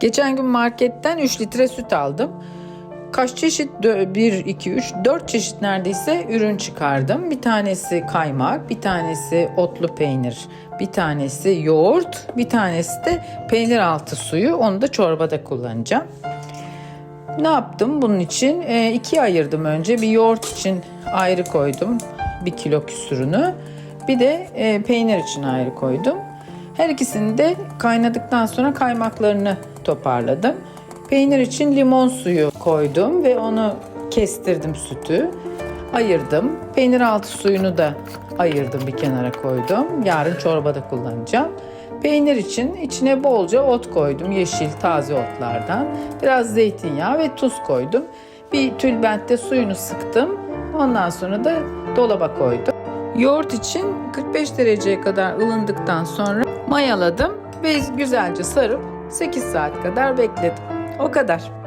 Geçen gün marketten 3 litre süt aldım. Kaç çeşit? 1, 2, 3, 4 çeşit neredeyse ürün çıkardım. Bir tanesi kaymak, bir tanesi otlu peynir, bir tanesi yoğurt, bir tanesi de peynir altı suyu. Onu da çorbada kullanacağım. Ne yaptım bunun için? E, ikiye ayırdım önce. Bir yoğurt için ayrı koydum. Bir kilo küsürünü. Bir de e, peynir için ayrı koydum. Her ikisini de kaynadıktan sonra kaymaklarını toparladım. Peynir için limon suyu koydum ve onu kestirdim sütü. Ayırdım. Peynir altı suyunu da ayırdım bir kenara koydum. Yarın çorbada kullanacağım. Peynir için içine bolca ot koydum. Yeşil taze otlardan. Biraz zeytinyağı ve tuz koydum. Bir tülbentte suyunu sıktım. Ondan sonra da dolaba koydum. Yoğurt için 45 dereceye kadar ılındıktan sonra mayaladım ve güzelce sarıp 8 saat kadar bekledim. O kadar.